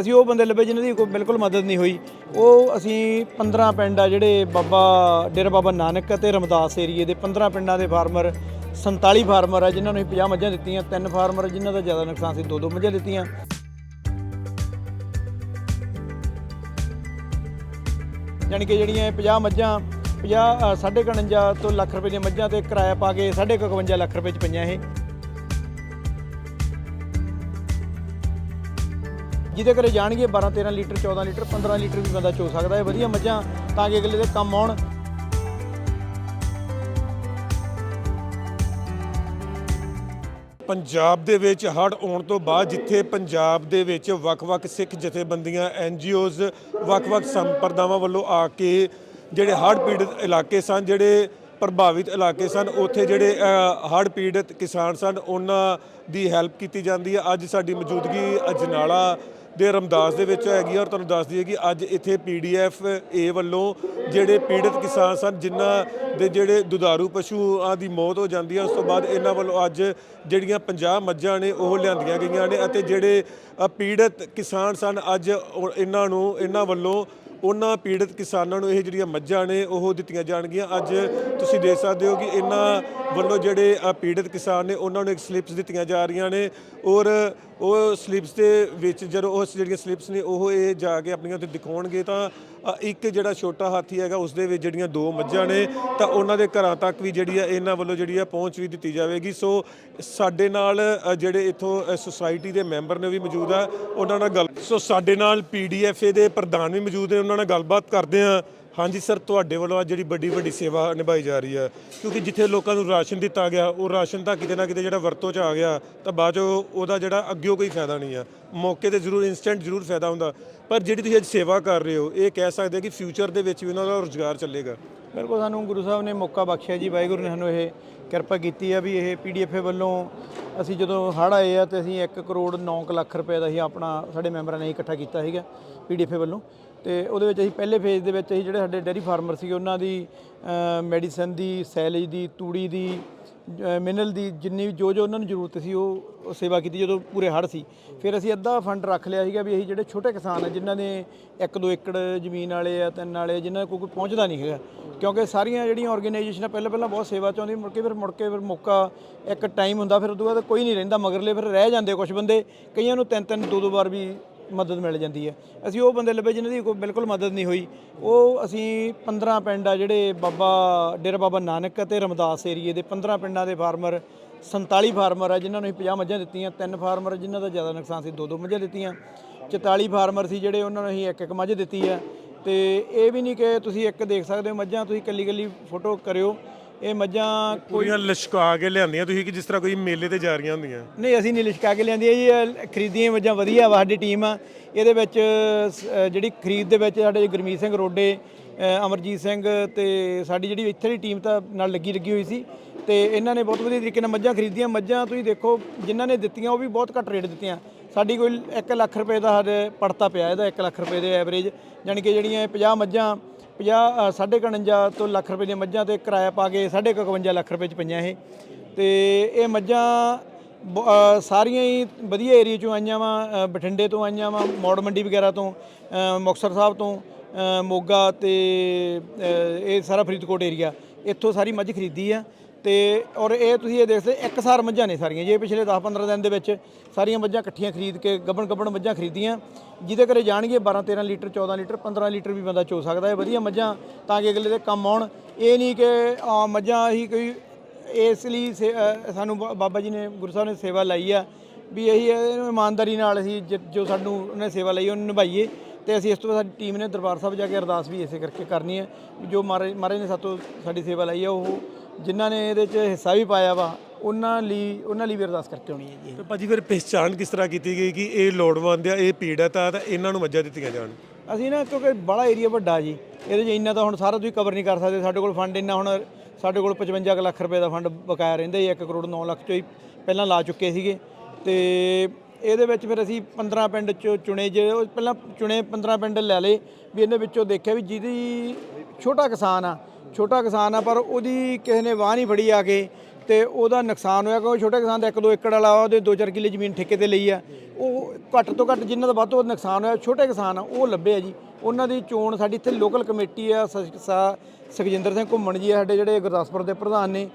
ਅਸੀਂ ਉਹ ਬੰਦੇ ਲੱਭੇ ਜਿਨ੍ਹਾਂ ਦੀ ਕੋਈ ਬਿਲਕੁਲ ਮਦਦ ਨਹੀਂ ਹੋਈ। ਉਹ ਅਸੀਂ 15 ਪਿੰਡ ਆ ਜਿਹੜੇ ਬਾਬਾ, ਡੇਰਾ ਬਾਬਾ ਨਾਨਕ ਅਤੇ ਰਮਦਾਸ ਏਰੀਏ ਦੇ 15 ਪਿੰਡਾਂ ਦੇ ਫਾਰਮਰ 47 ਫਾਰਮਰ ਆ ਜਿਨ੍ਹਾਂ ਨੂੰ ਅਸੀਂ 50 ਮੱਝਾਂ ਦਿੱਤੀਆਂ, ਤਿੰਨ ਫਾਰਮਰ ਜਿਨ੍ਹਾਂ ਦਾ ਜ਼ਿਆਦਾ ਨੁਕਸਾਨ ਸੀ ਦੋ ਦੋ ਮੱਝਾਂ ਦਿੱਤੀਆਂ। ਯਾਨੀ ਕਿ ਜਿਹੜੀਆਂ ਇਹ 50 ਮੱਝਾਂ 50 ਸਾਢੇ 51 ਤੋਂ ਲੱਖ ਰੁਪਏ ਦੀਆਂ ਮੱਝਾਂ ਤੇ ਕਿਰਾਇਆ ਪਾ ਕੇ ਸਾਢੇ ਕੁ 51 ਲੱਖ ਰੁਪਏ ਚ ਪਈਆਂ ਇਹ। ਜਿਹਦੇ ਘਰੇ ਜਾਣਗੇ 12 13 ਲੀਟਰ 14 ਲੀਟਰ 15 ਲੀਟਰ ਵੀ ਬੰਦਾ ਚੋ ਸਕਦਾ ਹੈ। ਵਧੀਆ ਮੱਝਾਂ ਤਾਂ ਕਿ ਅਗਲੇ ਦੇ ਕੰਮ ਆਉਣ। ਪੰਜਾਬ ਦੇ ਵਿੱਚ ਹੜ੍ਹ ਆਉਣ ਤੋਂ ਬਾਅਦ ਜਿੱਥੇ ਪੰਜਾਬ ਦੇ ਵਿੱਚ ਵੱਖ-ਵੱਖ ਸਿੱਖ ਜਥੇਬੰਦੀਆਂ ਐਨਜੀਓਜ਼ ਵੱਖ-ਵੱਖ ਸੰਪਰਦਾਵਾਂ ਵੱਲੋਂ ਆ ਕੇ ਜਿਹੜੇ ਹੜ੍ਹ ਪੀੜਤ ਇਲਾਕੇ ਸਨ ਜਿਹੜੇ ਪ੍ਰਭਾਵਿਤ ਇਲਾਕੇ ਸਨ ਉੱਥੇ ਜਿਹੜੇ ਅ, ਹੜ੍ਹ ਪੀੜਤ ਕਿਸਾਨ ਸਨ ਉਹਨਾਂ ਦੀ ਹੈਲਪ ਕੀਤੀ ਜਾਂਦੀ ਹੈ। ਅੱਜ ਸਾਡੀ ਮੌਜੂਦਗੀ ਅਜਨਾਲਾ ਦੇ ਰਮਦਾਸ ਦੇ ਵਿੱਚ ਹੈਗੀ ਆ ਔਰ ਤੁਹਾਨੂੰ ਦੱਸ ਦਈਏ ਕਿ ਅੱਜ ਇੱਥੇ ਪੀਡੀਐਫ ਏ ਵੱਲੋਂ ਜਿਹੜੇ ਪੀੜਤ ਕਿਸਾਨ ਸਨ ਜਿਨ੍ਹਾਂ ਦੇ ਜਿਹੜੇ ਦੁਧਾਰੂ ਪਸ਼ੂਆਂ ਦੀ ਮੌਤ ਹੋ ਜਾਂਦੀ ਹੈ ਉਸ ਤੋਂ ਬਾਅਦ ਇਹਨਾਂ ਵੱਲੋਂ ਅੱਜ ਜਿਹੜੀਆਂ 50 ਮੱਝਾਂ ਨੇ ਉਹ ਲਿਆਂਦੀਆਂ ਗਈਆਂ ਨੇ ਅਤੇ ਜਿਹੜੇ ਅ, ਪੀੜਤ ਕਿਸਾਨ ਸਨ ਅੱਜ ਇਹਨਾਂ ਨੂੰ ਇਹਨਾਂ ਵੱਲੋਂ ਉਹਨਾਂ ਪੀੜਤ ਕਿਸਾਨਾਂ ਨੂੰ ਇਹ ਜਿਹੜੀਆਂ ਮੱਝਾਂ ਨੇ ਉਹ ਦਿੱਤੀਆਂ ਜਾਣਗੀਆਂ। ਅੱਜ ਤੁਸੀਂ ਦੇਖ ਸਕਦੇ ਹੋ ਕਿ ਇਹਨਾਂ ਵੱਲੋਂ ਜਿਹੜੇ ਅ, ਪੀੜਤ ਕਿਸਾਨ ਨੇ ਉਹਨਾਂ ਨੂੰ ਇੱਕ ਸਲਿੱਪਸ ਦਿੱਤੀਆਂ ਜਾ ਰਹੀਆਂ ਨੇ ਔਰ ਉਹ ਸਲਿਪਸ ਦੇ ਵਿੱਚ ਜਦੋਂ ਉਹ ਜਿਹੜੀਆਂ ਸਲਿਪਸ ਨੇ, ਉਹ ਇਹ ਜਾ ਕੇ ਆਪਣੀਆਂ ਉੱਤੇ ਦਿਖਾਉਣਗੇ ਤਾਂ ਇੱਕ ਜਿਹੜਾ ਛੋਟਾ ਹਾਥੀ ਹੈਗਾ ਉਸ ਦੇ ਵਿੱਚ ਜਿਹੜੀਆਂ ਦੋ ਮੱਝਾਂ ਨੇ, ਤਾਂ ਉਹਨਾਂ ਦੇ ਘਰਾਂ ਤੱਕ ਵੀ ਜਿਹੜੀ ਆ, ਇਹਨਾਂ ਵੱਲੋਂ ਜਿਹੜੀ ਆ ਪਹੁੰਚ ਵੀ ਦਿੱਤੀ ਜਾਵੇਗੀ। ਸੋ ਸਾਡੇ ਨਾਲ ਜਿਹੜੇ ਇਥੋਂ ਸੁਸਾਇਟੀ ਦੇ ਮੈਂਬਰ ਨੇ ਵੀ ਮੌਜੂਦ ਆ, ਉਹਨਾਂ ਨਾਲ ਗੱਲ ਸੋ ਸਾਡੇ ਨਾਲ ਪੀਡੀਐਫਏ ਦੇ ਪ੍ਰਧਾਨ ਵੀ ਮੌਜੂਦ ਨੇ, ਉਹਨਾਂ ਨਾਲ ਗੱਲਬਾਤ ਕਰਦੇ ਆ। ਹਾਂਜੀ ਸਰ, ਤੁਹਾਡੇ ਵੱਲੋਂ ਅੱਜ ਜਿਹੜੀ ਵੱਡੀ ਵੱਡੀ ਸੇਵਾ ਨਿਭਾਈ ਜਾ ਰਹੀ ਹੈ। ਕਿਉਂਕਿ ਜਿੱਥੇ ਲੋਕਾਂ ਨੂੰ ਰਾਸ਼ਨ ਦਿੱਤਾ ਗਿਆ, ਉਹ ਰਾਸ਼ਨ ਤਾਂ ਕਿਤੇ ਨਾ ਕਿਤੇ ਜਿਹੜਾ ਵਰਤੋਂ 'ਚ ਆ ਗਿਆ, ਤਾਂ ਬਾਅਦ 'ਚੋਂ ਉਹਦਾ ਜਿਹੜਾ ਅੱਗਿਓਂ ਕੋਈ ਫਾਇਦਾ ਨਹੀਂ ਆ। ਮੌਕੇ ਤੇ ਜ਼ਰੂਰ ਇਨਸਟੈਂਟ ਜ਼ਰੂਰ ਫਾਇਦਾ ਹੁੰਦਾ। ਪਰ ਜਿਹੜੀ ਤੁਸੀਂ ਅੱਜ ਸੇਵਾ ਕਰ ਰਹੇ ਹੋ, ਇਹ ਕਹਿ ਸਕਦੇ ਕਿ ਫਿਊਚਰ ਦੇ ਵਿੱਚ ਵੀ ਉਹਨਾਂ ਦਾ ਰੋਜ਼ਗਾਰ ਚੱਲੇਗਾ। ਬਿਲਕੁਲ, ਸਾਨੂੰ ਗੁਰੂ ਸਾਹਿਬ ਨੇ ਮੌਕਾ ਬਖਸ਼ਿਆ ਜੀ, ਵਾਹਿਗੁਰੂ ਨੇ ਸਾਨੂੰ ਇਹ ਕਿਰਪਾ ਕੀਤੀ ਆ ਵੀ ਇਹ ਪੀਡੀਐਫ ਵੱਲੋਂ ਅਸੀਂ ਜਦੋਂ ਹੜ੍ਹ ਆਏ ਆ ਤੇ ਅਸੀਂ 1 ਕਰੋੜ 9 ਲੱਖ ਰੁਪਏ ਦਾ ਹੀ ਆਪਣਾ ਸਾਡੇ ਮੈਂਬਰਾਂ ਨੇ ਇਕੱਠਾ ਕੀਤਾ ਸੀਗਾ ਪੀਡੀਐਫ ਵੱਲੋਂ। ਤੇ ਉਹਦੇ ਵਿੱਚ ਅਸੀਂ ਪਹਿਲੇ ਫੇਜ਼ ਦੇ ਵਿੱਚ ਅਸੀਂ ਜਿਹੜੇ ਸਾਡੇ ਡੇਅਰੀ ਫਾਰਮਰ ਸੀਗੇ, ਉਹਨਾਂ ਦੀ ਮੈਡੀਸਨ ਦੀ ਸੈਲੇਜ ਦੀ, ਤੂੜੀ ਦੀ ਮਿਨਰਲ ਦੀ ਜਿੰਨੀ ਵੀ ਜੋ ਜੋ ਉਹਨਾਂ ਨੂੰ ਜ਼ਰੂਰਤ ਸੀ, ਉਹ ਸੇਵਾ ਕੀਤੀ ਜਦੋਂ ਪੂਰੇ ਹੜ੍ਹ ਸੀ। ਫਿਰ ਅਸੀਂ ਅੱਧਾ ਫੰਡ ਰੱਖ ਲਿਆ ਸੀਗਾ ਵੀ ਅਸੀਂ ਜਿਹੜੇ ਛੋਟੇ ਕਿਸਾਨ ਆ, ਜਿਨ੍ਹਾਂ ਦੇ 1-2 ਏਕੜ ਜ਼ਮੀਨ ਵਾਲੇ ਆ, ਤਿੰਨ ਵਾਲੇ ਜਿਨ੍ਹਾਂ ਦਾ ਕੋਈ ਕੋਈ ਪਹੁੰਚਦਾ ਨਹੀਂ ਹੈਗਾ। ਕਿਉਂਕਿ ਸਾਰੀਆਂ ਜਿਹੜੀਆਂ ਆਰਗੇਨਾਈਜੇਸ਼ਨਾਂ ਪਹਿਲਾਂ ਪਹਿਲਾਂ ਬਹੁਤ ਸੇਵਾ ਚਾਹੁੰਦੀ ਮੁੜ ਕੇ ਫਿਰ, ਮੁੜ ਕੇ ਫਿਰ ਮੌਕਾ, ਇੱਕ ਟਾਈਮ ਹੁੰਦਾ, ਫਿਰ ਉਦੋਂ ਬਾਅਦ ਕੋਈ ਨਹੀਂ ਰਹਿੰਦਾ, ਮਗਰਲੇ ਫਿਰ ਰਹਿ ਜਾਂਦੇ ਕੁਝ ਬੰਦੇ। ਕਈਆਂ ਨੂੰ ਤਿੰਨ ਤਿੰਨ, ਦੋ ਦੋ ਵਾਰ ਵੀ ਮਦਦ ਮਿਲ ਜਾਂਦੀ ਹੈ। ਅਸੀਂ ਉਹ ਬੰਦੇ ਲੱਭੇ ਜਿਨ੍ਹਾਂ ਦੀ ਕੋਈ ਬਿਲਕੁਲ ਮਦਦ ਨਹੀਂ ਹੋਈ। ਉਹ ਅਸੀਂ 15 ਪਿੰਡ ਆ ਜਿਹੜੇ ਬਾਬਾ, ਡੇਰਾ ਬਾਬਾ ਨਾਨਕ ਅਤੇ ਰਮਦਾਸ ਏਰੀਏ ਦੇ 15 ਪਿੰਡਾਂ ਦੇ ਫਾਰਮਰ 47 ਫਾਰਮਰ ਆ ਜਿਨ੍ਹਾਂ ਨੂੰ ਅਸੀਂ 50 ਮੱਝਾਂ ਦਿੱਤੀਆਂ। ਤਿੰਨ ਫਾਰਮਰ ਜਿਨ੍ਹਾਂ ਦਾ ਜ਼ਿਆਦਾ ਨੁਕਸਾਨ ਸੀ ਦੋ ਦੋ ਮੱਝਾਂ ਦਿੱਤੀਆਂ। 44 ਫਾਰਮਰ ਸੀ ਜਿਹੜੇ ਉਹਨਾਂ ਨੂੰ ਅਸੀਂ ਇੱਕ ਇੱਕ ਮੱਝ ਦਿੱਤੀ ਆ ਤੇ ਇਹ ਵੀ ਨਹੀਂ ਕਿ ਤੁਸੀਂ ਇੱਕ ਦੇਖ ਸਕਦੇ ਹੋ ਮੱਝਾਂ, ਤੁਸੀਂ ਕੱਲੀ ਕੱਲੀ ਫੋਟੋ ਕਰਿਓ। ਇਹ ਮੱਝਾਂ ਪੂਰੀਆਂ ਲਸ਼ਕਾ ਕੇ ਲਿਆਂਦੀਆਂ ਤੁਸੀਂ ਕਿ ਜਿਸ ਤਰ੍ਹਾਂ ਕੋਈ ਮੇਲੇ ਤੇ ਜਾ ਰਹੀਆਂ ਹੁੰਦੀਆਂ? ਨਹੀਂ ਅਸੀਂ ਨਹੀਂ ਲਿਸ਼ਕਾ ਕੇ ਲਿਆਂਦੀ ਜੀ ਇਹ ਖਰੀਦੀਆਂ ਮੱਝਾਂ ਵਧੀਆ ਵਾ ਸਾਡੀ ਟੀਮ ਆ। ਇਹਦੇ ਵਿੱਚ ਸ- ਜਿਹੜੀ ਖਰੀਦ ਦੇ ਵਿੱਚ ਸਾਡੇ ਗੁਰਮੀਤ ਸਿੰਘ ਰੋਡੇ ਅ, ਅਮਰਜੀਤ ਸਿੰਘ ਤੇ ਸਾਡੀ ਜਿਹੜੀ ਇੱਥੇ ਦੀ ਟੀਮ ਤਾਂ ਨਾਲ ਲੱਗੀ ਲੱਗੀ ਹੋਈ ਸੀ। ਤੇ ਇਹਨਾਂ ਨੇ ਬਹੁਤ ਵਧੀਆ ਤਰੀਕੇ ਨਾਲ ਮੱਝਾਂ ਖਰੀਦੀਆਂ। ਮੱਝਾਂ ਤੁਸੀਂ ਦੇਖੋ ਜਿਨ੍ਹਾਂ ਨੇ ਦਿੱਤੀਆਂ ਉਹ ਵੀ ਬਹੁਤ ਘੱਟ ਰੇਟ ਦਿੱਤੀਆਂ। ਸਾਡੀ ਕੋਈ 1 ਲੱਖ ਰੁਪਏ ਦਾ ਸਾਡੇ ਪੜਤਾ ਪਿਆ ਇਹਦਾ 1 ਲੱਖ ਰੁਪਏ ਦੇ ਐਵਰੇਜ ਯਾਨੀ ਕਿ ਜਿਹੜੀਆਂ ਇਹ 50 ਮੱਝਾਂ 50 ਸਾਢੇ 51 ਤੋਂ ਲੱਖ ਰੁਪਏ ਦੀਆਂ ਮੱਝਾਂ ਤੇ ਕਿਰਾਇਆ ਪਾ ਕੇ ਸਾਢੇ ਕੁ 51 ਲੱਖ ਰੁਪਏ ਚ ਪਈਆਂ ਇਹ। ਤੇ ਇਹ ਮੱਝਾਂ ਬ- ਸਾਰੀਆਂ ਹੀ ਵਧੀਆ ਏਰੀਆ ਚੋਂ ਆਈਆਂ ਵਾ ਬਠਿੰਡੇ ਤੋਂ ਆਈਆਂ ਵਾ ਮੌੜ ਮੰਡੀ ਵਗੈਰਾ ਤੋਂ ਅ, ਮੁਕਤਸਰ ਸਾਹਿਬ ਤੋਂ ਮੋਗਾ ਤੇ ਇਹ ਸਾਰਾ ਫਰੀਦਕੋਟ ਏਰੀਆ ਇੱਥੋਂ ਸਾਰੀ ਮੱਝ ਖਰੀਦੀ ਆ। ਤੇ ਔਰ ਇਹ ਤੁਸੀਂ ਇਹ ਦੇਖ ਸਕਦੇ ਇੱਕਸਾਰ ਮੱਝਾਂ ਨੇ ਸਾਰੀਆਂ। ਜੇ ਪਿਛਲੇ 10-15 ਦਿਨ ਦੇ ਵਿੱਚ ਸਾਰੀਆਂ ਮੱਝਾਂ ਇਕੱਠੀਆਂ ਖਰੀਦ ਕੇ ਗੱਬਣ ਗੱਬਣ ਮੱਝਾਂ ਖਰੀਦੀਆਂ ਜਿਹਦੇ ਘਰੇ ਜਾਣਗੇ 12-13 ਲੀਟਰ 14 ਲੀਟਰ 15 ਲੀਟਰ ਵੀ ਬੰਦਾ ਚੋ ਸਕਦਾ ਹੈ। ਵਧੀਆ ਮੱਝਾਂ ਤਾਂ ਕਿ ਅਗਲੇ ਦੇ ਕੰਮ ਆਉਣ। ਇਹ ਨਹੀਂ ਕਿ ਅ, ਮੱਝਾਂ ਹੀ ਕੋਈ ਇਸ ਲਈ ਸੇ- ਸਾਨੂੰ ਬਾ- ਬਾਬਾ ਜੀ ਨੇ ਗੁਰੂ ਸਾਹਿਬ ਨੇ ਸੇਵਾ ਲਾਈ ਆ ਵੀ ਇਹੀ ਇਹਨੂੰ ਇਮਾਨਦਾਰੀ ਨਾਲ ਅਸੀਂ ਜ- ਜੋ ਸਾਨੂੰ ਉਹਨੇ ਸੇਵਾ ਲਈ ਉਹਨੂੰ ਨਿਭਾਈਏ। ਤੇ ਅਸੀਂ ਇਸ ਤੋਂ ਸਾਡੀ ਟੀਮ ਨੇ ਦਰਬਾਰ ਸਾਹਿਬ ਜਾ ਕੇ ਅਰਦਾਸ ਵੀ ਇਸੇ ਕਰਕੇ ਕਰਨੀ ਹੈ। ਵੀ ਜੋ ਮਹਾਰਾਜ ਮਹਾਰਾਜ ਨੇ ਸਾਤੋਂ ਸਾਡੀ ਸੇਵਾ ਲਈ ਆ ਉਹ ਜਿਨ੍ਹਾਂ ਨੇ ਇਹਦੇ 'ਚ ਹਿੱਸਾ ਵੀ ਪਾਇਆ ਵਾ ਉਹਨਾਂ ਲਈ ਉਹਨਾਂ ਲਈ ਵੀ ਅਰਦਾਸ ਕਰਕੇ ਆਉਣੀ ਹੈ ਜੀ ਤੇ ਭਾਜੀ ਫਿਰ ਪਹਿਚਾਣ ਕਿਸ ਤਰ੍ਹਾਂ ਕੀਤੀ ਗਈ ਕਿ ਇਹ ਲੋੜਵੰਦ ਆ ਇਹ ਪੀੜਤ ਆ ਤਾਂ ਇਹਨਾਂ ਨੂੰ ਮੱਝਾਂ ਦਿੱਤੀਆਂ ਜਾਣ? ਅਸੀਂ ਨਾ ਕਿਉਂਕਿ ਬੜਾ ਏਰੀਆ ਵੱਡਾ ਜੀ ਇਹਦੇ 'ਚ ਇੰਨਾ ਤਾਂ ਹੁਣ ਸਾਰਾ ਤੁਸੀਂ ਕਵਰ ਨਹੀਂ ਕਰ ਸਕਦੇ ਸਾਡੇ ਕੋਲ ਫੰਡ ਇੰਨਾ ਹੁਣ ਸਾਡੇ ਕੋਲ 55 ਕੁ ਲੱਖ ਰੁਪਏ ਦਾ ਫੰਡ ਬਕਾਇਆ ਰਹਿੰਦਾ ਜੀ 1 ਕਰੋੜ 9 ਲੱਖ ਚੋਂ ਹੀ ਪਹਿਲਾਂ ਲਾ ਚੁੱਕੇ ਸੀਗੇ। ਤੇ ਇਹਦੇ ਵਿੱਚ ਫਿਰ ਅਸੀਂ 15 ਪਿੰਡ ਚੋਂ ਚੁਣੇ ਜੇ ਉਹ ਪਹਿਲਾਂ ਚੁਣੇ 15 ਪਿੰਡ ਲੈ ਲਏ ਵੀ ਇਹਦੇ ਵਿੱਚੋਂ ਦੇਖਿਆ ਵੀ ਜਿਹਦੀ ਛੋਟਾ ਕਿਸਾਨ ਆ, ਛੋਟਾ ਕਿਸਾਨ ਆ, ਪਰ ਉਹਦੀ ਕਿਸੇ ਨੇ ਵਾਹ ਨਹੀਂ ਫੜੀ ਆ ਕੇ। ਤੇ ਉਹਦਾ ਨੁਕਸਾਨ ਹੋਇਆ ਕਿਉਂਕਿ ਛੋਟੇ ਕਿਸਾਨ ਦਾ 1-2 ਏਕੜ ਵਾਲਾ ਉਹਦੇ 2-4 ਕਿੱਲੇ ਜ਼ਮੀਨ ਠੇਕੇ ਤੇ ਲਈ ਆ। ਉਹ ਘੱਟ ਤੋਂ ਘੱਟ ਜਿਨ੍ਹਾਂ ਦਾ ਵੱਧ ਤੋਂ ਵੱਧ ਨੁਕਸਾਨ ਹੋਇਆ, ਛੋਟੇ ਕਿਸਾਨ ਆ, ਉਹ ਲੱਭੇ ਆ ਜੀ। ਉਹਨਾਂ ਦੀ ਚੋਣ ਸਾਡੀ ਇੱਥੇ ਲੋਕਲ ਕਮੇਟੀ ਆ ਸੁਖਜਿੰਦਰ ਸਿੰਘ ਘੁੰਮਣ ਜੀ ਸਾਡੇ ਜਿਹੜੇ ਗੁਰਦਾਸਪੁਰ ਦੇ ਪ੍ਰਧਾਨ ਨੇ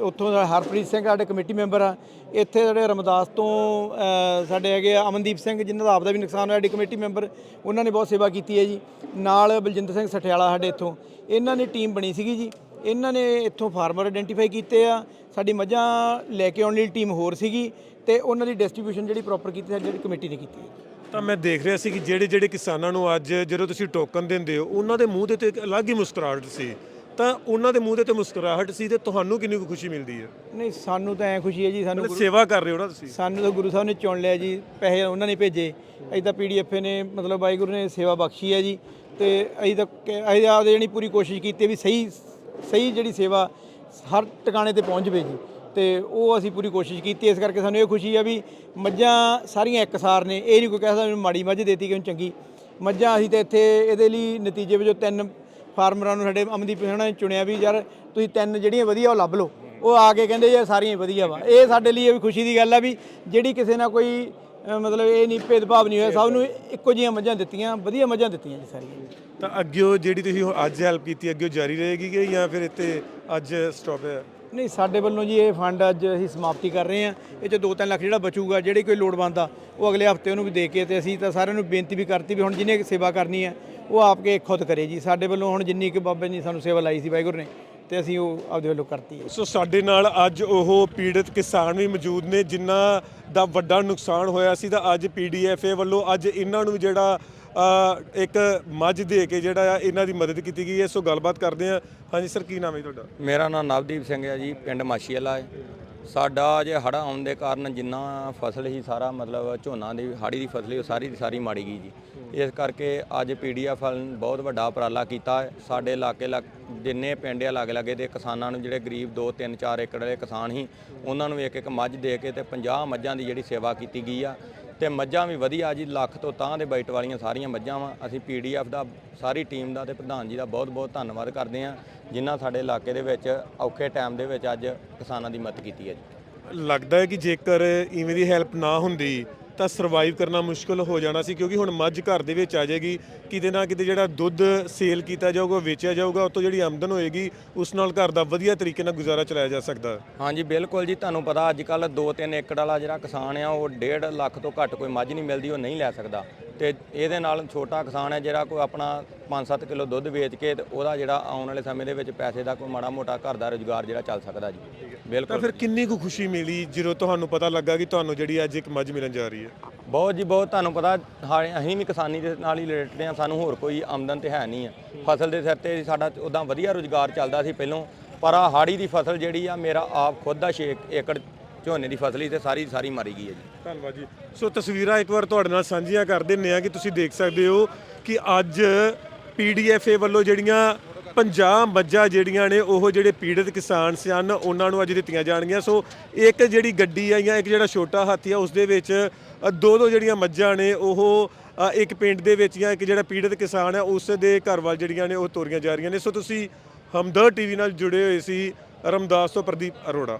ਉੱਥੋਂ ਦਾ ਹਰਪ੍ਰੀਤ ਸਿੰਘ ਸਾਡੇ ਕਮੇਟੀ ਮੈਂਬਰ ਆ। ਇੱਥੇ ਜਿਹੜੇ ਰਮਦਾਸ ਤੋਂ ਸਾਡੇ ਹੈਗੇ ਆ ਅਮਨਦੀਪ ਸਿੰਘ, ਜਿਨ੍ਹਾਂ ਦਾ ਆਪਦਾ ਵੀ ਨੁਕਸਾਨ ਹੋਇਆ, ਸਾਡੀ ਕਮੇਟੀ ਮੈਂਬਰ, ਉਹਨਾਂ ਨੇ ਬਹੁਤ ਸੇਵਾ ਕੀਤੀ ਹੈ ਜੀ। ਨਾਲ ਬਲਜਿੰਦਰ ਸਿੰਘ ਸਠਿਆਲਾ ਸਾਡੇ ਇੱਥੋਂ, ਇਹਨਾਂ ਨੇ ਟੀਮ ਬਣੀ ਸੀਗੀ ਜੀ। ਇਹਨਾਂ ਨੇ ਇੱਥੋਂ ਫਾਰਮਰ ਆਇਡੈਂਟੀਫਾਈ ਕੀਤੇ ਆ। ਸਾਡੀ ਮੱਝਾਂ ਲੈ ਕੇ ਆਉਣ ਲਈ ਟੀਮ ਹੋਰ ਸੀਗੀ ਤੇ ਉਹਨਾਂ ਦੀ ਡਿਸਟ੍ਰੀਬਿਊਸ਼ਨ ਜਿਹੜੀ ਪ੍ਰੋਪਰ ਕੀਤੀ ਸਾਡੀ ਜਿਹੜੀ ਕਮੇਟੀ ਨੇ ਕੀਤੀ। ਤਾਂ ਮੈਂ ਦੇਖ ਰਿਹਾ ਸੀ ਕਿ ਜਿਹੜੇ ਜਿਹੜੇ ਕਿਸਾਨਾਂ ਨੂੰ ਅੱਜ ਜਦੋਂ ਤੁਸੀਂ ਟੋਕਨ ਦਿੰਦੇ ਹੋ ਉਹਨਾਂ ਦੇ ਮੂੰਹ ਦੇ ਤੇ ਇੱਕ ਅਲੱਗ ਹੀ ਮੁਸਕਰਾਹਟ ਸੀ। ਤਾਂ ਉਹਨਾਂ ਦੇ ਮੂੰਹ ਦੇ ਤੇ ਮੁਸਕਰਾਹਟ ਸੀ ਤੇ ਤੁਹਾਨੂੰ ਕਿੰਨੀ ਕੁ ਖੁਸ਼ੀ ਮਿਲਦੀ ਹੈ? ਨਹੀਂ ਸਾਨੂੰ ਤਾਂ ਐ ਖੁਸ਼ੀ ਹੈ ਜੀ ਸਾਨੂੰ ਮਤਲਬ ਸੇਵਾ ਕਰ ਰਹੇ ਹੋ ਨਾ ਤੁਸੀਂ? ਸਾਨੂੰ ਤਾਂ ਗੁਰੂ ਸਾਹਿਬ ਨੇ ਚੁਣ ਲਿਆ ਜੀ ਪੈਸੇ ਉਹਨਾਂ ਨੇ ਭੇਜੇ। ਅਸੀਂ ਤਾਂ ਪੀਡੀਐਫ ਨੇ ਮਤਲਬ ਵਾਹਿਗੁਰੂ ਨੇ ਸੇਵਾ ਬਖਸ਼ੀ ਹੈ ਜੀ। ਤੇ ਅਸੀਂ ਤਾਂ ਅਸੀਂ ਆਪਦੇ ਜਿਹੜੀ ਪੂਰੀ ਕੋਸ਼ਿਸ਼ ਕੀਤੀ ਵੀ ਸਹੀ ਸਹੀ ਜਿਹੜੀ ਸੇਵਾ ਹਰ ਟਿਕਾਣੇ ਤੇ ਪਹੁੰਚ ਜਵੇ ਜੀ। ਤੇ ਉਹ ਅਸੀਂ ਪੂਰੀ ਕੋਸ਼ਿਸ਼ ਕੀਤੀ। ਇਸ ਕਰਕੇ ਸਾਨੂੰ ਇਹ ਖੁਸ਼ੀ ਆ ਵੀ ਮੱਝਾਂ ਸਾਰੀਆਂ ਇੱਕਸਾਰ ਨੇ। ਇਹ ਨਹੀਂ ਕੋਈ ਕਹਿ ਸਕਦਾ ਮੈਨੂੰ ਮਾੜੀ ਮੱਝ ਦੇਤੀ ਕਿਉਂ ਚੰਗੀ। ਮੱਝਾਂ ਅਸੀਂ ਤਾਂ ਇੱਥੇ ਇਹਦੇ ਲਈ ਨਤੀਜੇ ਵਜੋਂ ਤਿੰਨ ਫਾਰਮਰਾਂ ਨੂੰ ਸਾਡੇ ਅਮਨਦੀਪ ਸਿੰਘ ਨੇ ਚੁਣਿਆ ਵੀ ਯਾਰ ਤੁਸੀਂ ਤਿੰਨ ਜਿਹੜੀਆਂ ਵਧੀਆ ਉਹ ਲੱਭ ਲਓ। ਉਹ ਆ ਕੇ ਕਹਿੰਦੇ ਯਾਰ ਸਾਰੀਆਂ ਵਧੀਆ ਵਾ। ਇਹ ਸਾਡੇ ਲਈ ਇਹ ਵੀ ਖੁਸ਼ੀ ਦੀ ਗੱਲ ਆ ਵੀ ਜਿਹੜੀ ਕਿਸੇ ਨਾਲ ਕੋਈ ਮਤਲਬ ਇਹ ਨਹੀਂ ਭੇਦਭਾਵ ਨਹੀਂ ਹੋਇਆ ਸਭ ਨੂੰ ਇੱਕੋ ਜਿਹੀਆਂ ਮੱਝਾਂ ਦਿੱਤੀਆਂ ਵਧੀਆ ਮੱਝਾਂ ਦਿੱਤੀਆਂ ਜੀ ਸਾਰੀਆਂ। ਤਾਂ ਅੱਗੇ ਜਿਹੜੀ ਤੁਸੀਂ ਅੱਜ ਹੈਲਪ ਕੀਤੀ ਅੱਗੇ ਜਾਰੀ ਰਹੇਗੀ ਕਿ ਜਾਂ ਫਿਰ ਇੱਥੇ ਅੱਜ ਸਟਾਪ ਹੈ? ਨਹੀਂ ਸਾਡੇ ਵੱਲੋਂ ਜੀ ਇਹ ਫੰਡ ਅੱਜ ਅਸੀਂ ਸਮਾਪਤੀ ਕਰ ਰਹੇ ਹਾਂ। ਇਹ ਚ 2-3 ਲੱਖ ਜਿਹੜਾ ਬਚੂਗਾ ਜਿਹੜੀ ਕੋਈ ਲੋੜਵੰਦ ਆ ਉਹ ਅਗਲੇ ਹਫ਼ਤੇ ਉਹਨੂੰ ਵੀ ਦੇ ਕੇ ਤੇ ਅਸੀਂ ਤਾਂ ਸਾਰਿਆਂ ਨੂੰ ਬੇਨਤੀ ਵੀ ਕਰਤੀ ਵੀ ਹੁਣ ਜਿਹਨੇ ਸੇਵਾ ਕਰਨੀ ਹੈ ਉਹ ਆਪ ਕੇ ਖੁਦ ਕਰੇ ਜੀ। ਸਾਡੇ ਵੱਲੋਂ ਹੁਣ ਜਿੰਨੀ ਕਿ ਬਾਬੇ ਨੇ ਸਾਨੂੰ ਸੇਵਾ ਲਾਈ ਸੀ ਵਾਹਿਗੁਰੂ ਨੇ ਤੇ ਅਸੀਂ ਉਹ ਆਪਦੇ ਵੱਲੋਂ ਕਰਤੀ ਹੈ। ਸੋ ਸਾਡੇ ਨਾਲ ਅੱਜ ਉਹ ਪੀੜਤ ਕਿਸਾਨ ਵੀ ਮੌਜੂਦ ਨੇ ਜਿਨ੍ਹਾਂ ਦਾ ਵੱਡਾ ਨੁਕਸਾਨ ਹੋਇਆ ਸੀ ਤਾਂ ਅੱਜ ਪੀਡੀਐਫਏ ਵੱਲੋਂ ਅੱਜ ਇਹਨਾਂ ਨੂੰ ਜਿਹੜਾ ਅ, ਇੱਕ ਮੱਝ ਦੇ ਕੇ ਜਿਹੜਾ ਆ ਇਹਨਾਂ ਦੀ ਮਦਦ ਕੀਤੀ ਗਈ ਹੈ। ਸੋ ਗੱਲਬਾਤ ਕਰਦੇ ਆ ਹਾਂਜੀ ਸਰ ਕੀ ਨਾਮ ਹੈ ਜੀ ਤੁਹਾਡਾ? ਮੇਰਾ ਨਾਮ ਨਵਦੀਪ ਸਿੰਘ ਹੈ ਜੀ ਪਿੰਡ ਮਾਸ਼ੀਵਾਲਾ ਹੈ। ਸਾਡਾ ਜੇ ਹੜ੍ਹ ਆਉਣ ਦੇ ਕਾਰਨ ਜਿੰਨਾ ਫਸਲ ਹੀ ਸਾਰਾ ਮਤਲਬ ਝੋਨਾ ਦੀ ਹਾੜੀ ਦੀ ਫਸਲ ਸੀ, ਉਹ ਸਾਰੀ ਦੀ ਸਾਰੀ ਮਾੜੀ ਗਈ ਜੀ। ਇਸ ਕਰਕੇ ਅੱਜ ਪੀਡੀਐਫ ਵਾਲ ਨੇ ਬਹੁਤ ਵੱਡਾ ਉਪਰਾਲਾ ਕੀਤਾ ਹੈ। ਸਾਡੇ ਇਲਾਕੇ ਲੱਗ, ਜਿੰਨੇ ਪਿੰਡ ਆ ਲਾਗੇ ਲਾਗੇ ਦੇ ਕਿਸਾਨਾਂ ਨੂੰ ਜਿਹੜੇ ਗਰੀਬ 2 3 4 ਏਕੜ ਦੇ ਕਿਸਾਨ ਸੀ, ਉਹਨਾਂ ਨੂੰ ਇੱਕ ਇੱਕ ਮੱਝ ਦੇ ਕੇ ਤੇ 50 ਮੱਝਾਂ ਦੀ ਜਿਹੜੀ ਸੇਵਾ ਕੀਤੀ ਗਈ ਆ। ਤੇ ਮੱਝਾਂ ਵੀ ਵਧੀਆ ਜੀ, ਲੱਖ ਤੋਂ ਤਾਂ ਦੇ ਬਾਈਟ ਵਾਲੀਆਂ ਸਾਰੀਆਂ ਮੱਝਾਂ ਵਾ। ਅਸੀਂ ਪੀਡੀਐਫ ਦਾ, ਸਾਰੀ ਟੀਮ ਦਾ ਤੇ ਪ੍ਰਧਾਨ ਜੀ ਦਾ ਬਹੁਤ ਬਹੁਤ ਧੰਨਵਾਦ ਕਰਦੇ ਹਾਂ, ਜਿਨ੍ਹਾਂ ਸਾਡੇ ਇਲਾਕੇ ਦੇ ਵਿੱਚ ਔਖੇ ਟਾਈਮ ਦੇ ਵਿੱਚ ਅੱਜ ਕਿਸਾਨਾਂ ਦੀ ਮਦਦ ਕੀਤੀ ਹੈ ਜੀ। ਲੱਗਦਾ ਹੈ ਕਿ ਜੇਕਰ ਇਵੇਂ ਦੀ ਹੈਲਪ ਨਾ ਹੁੰਦੀ ਤਾਂ ਸਰਵਾਈਵ ਕਰਨਾ ਮੁਸ਼ਕਲ ਹੋ ਜਾਣਾ ਸੀ, ਕਿਉਂਕਿ ਹੁਣ ਮੱਝ ਘਰ ਦੇ ਵਿੱਚ ਆ ਜਾਏਗੀ, ਕਿਤੇ ਨਾ ਕਿਤੇ ਜਿਹੜਾ ਦੁੱਧ ਸੇਲ ਕੀਤਾ ਜਾਊਗਾ, ਵੇਚਿਆ ਜਾਊਗਾ ਉਸ ਤੋਂ ਜਿਹੜੀ ਆਮਦਨ ਹੋਏਗੀ, ਉਸ ਨਾਲ ਘਰ ਦਾ ਵਧੀਆ ਤਰੀਕੇ ਨਾਲ ਗੁਜ਼ਾਰਾ ਚਲਾਇਆ ਜਾ ਸਕਦਾ। ਹਾਂਜੀ, ਬਿਲਕੁਲ ਜੀ, ਤੁਹਾਨੂੰ ਪਤਾ ਅੱਜ ਕੱਲ 2-3 ਏਕੜ ਵਾਲਾ ਜਿਹੜਾ ਕਿਸਾਨ ਆ, ਉਹ 1.5 ਲੱਖ ਤੋਂ ਘੱਟ ਕੋਈ ਮੱਝ ਨਹੀਂ ਮਿਲਦੀ, ਉਹ ਨਹੀਂ ਲੈ ਸਕਦਾ। ਤੇ ਇਹਦੇ ਨਾਲ ਛੋਟਾ ਕਿਸਾਨ ਹੈ ਜਿਹੜਾ, ਕੋਈ ਆਪਣਾ 5-7 ਕਿਲੋ ਦੁੱਧ ਵੇਚ ਕੇ ਤੇ ਉਹਦਾ ਜਿਹੜਾ ਆਉਣ ਵਾਲੇ ਸਮੇਂ ਦੇ ਵਿੱਚ ਪੈਸੇ ਦਾ ਕੋਈ ਮਾੜਾ ਮੋਟਾ ਘਰ ਦਾ ਰੋਜ਼ਗਾਰ ਜਿਹੜਾ ਚੱਲ ਸਕਦਾ ਜੀ। ਤਾਂ ਬਿਲਕੁਲ ਫਿਰ ਕਿੰਨੀ ਕੁ ਖੁਸ਼ੀ ਮਿਲੀ ਜਦੋਂ ਤੁਹਾਨੂੰ ਪਤਾ ਲੱਗਾ ਕਿ ਤੁਹਾਨੂੰ ਜਿਹੜੀ ਅੱਜ ਇੱਕ ਮੱਝ ਮਿਲਣ ਜਾ ਰਹੀ ਹੈ? ਬਹੁਤ ਜੀ ਬਹੁਤ ਤੁਹਾਨੂੰ ਪਤਾ ਹਾਂ- ਅਸੀਂ ਵੀ ਕਿਸਾਨੀ ਦੇ ਨਾਲ ਹੀ ਰਿਲੇਟਡ ਹਾਂ ਸਾਨੂੰ ਹੋਰ ਕੋਈ ਆਮਦਨ ਤੇ ਹੈ ਨਹੀਂ ਆ ਫਸਲ ਦੇ ਸਿਰ ਤੇ ਸਾਡਾ ਉਦਾਂ ਵਧੀਆ ਰੋਜ਼ਗਾਰ ਚੱਲਦਾ ਸੀ ਪਹਿਲੋਂ ਪਰ ਆ ਹਾੜੀ ਦੀ ਫਸਲ ਜਿਹੜੀ ਆ ਮੇਰਾ ਆਪ ਖੁਦ ਦਾ 6 ਏਕੜ ਝੋਨੇ ਦੀ ਫਸਲ ਹੀ ਤੇ ਸਾਰੀ ਸਾਰੀ ਮਾਰੀ ਗਈ ਹੈ ਜੀ। ਧੰਨਵਾਦ ਜੀ। ਸੋ ਤਸਵੀਰਾਂ ਇੱਕ ਵਾਰ ਤੁਹਾਡੇ ਨਾਲ ਸਾਂਝੀਆਂ ਕਰ ਦਿੰਨੇ ਆ ਕਿ ਤੁਸੀਂ ਦੇਖ ਸਕਦੇ ਹੋ ਕਿ ਅੱਜ ਪੀਡੀਐਫਏ ਵੱਲੋਂ ਜਿਹੜੀਆਂ 50 ਮੱਝਾਂ ਜਿਹੜੀਆਂ ਨੇ, ਉਹ ਜਿਹੜੇ ਪੀੜਤ ਕਿਸਾਨ ਸਨ, ਉਹਨਾਂ ਨੂੰ ਅੱਜ ਦਿੱਤੀਆਂ ਜਾਣਗੀਆਂ। ਸੋ ਇੱਕ ਜਿਹੜੀ ਗੱਡੀ ਆ ਜਾਂ ਇੱਕ ਜਿਹੜਾ ਛੋਟਾ ਹਾਥੀ ਆ, ਉਸ ਦੇ ਵਿੱਚ ਦੋ ਦੋ ਜਿਹੜੀਆਂ ਮੱਝਾਂ ਨੇ, ਉਹ ਇੱਕ ਪਿੰਡ ਦੇ ਵਿੱਚ ਜਾਂ ਇੱਕ ਜਿਹੜਾ ਪੀੜਤ ਕਿਸਾਨ ਹੈ ਉਸ ਦੇ ਘਰ ਵੱਲ ਜਿਹੜੀਆਂ ਨੇ, ਉਹ ਤੋਰੀਆਂ ਜਾ ਰਹੀਆਂ ਨੇ। ਸੋ ਤੁਸੀਂ ਹਮਦਰ ਟੀਵੀ ਨਾਲ ਜੁੜੇ ਹੋਏ ਸੀ, ਰਮਦਾਸ ਤੋਂ ਪ੍ਰਦੀਪ ਅਰੋੜਾ।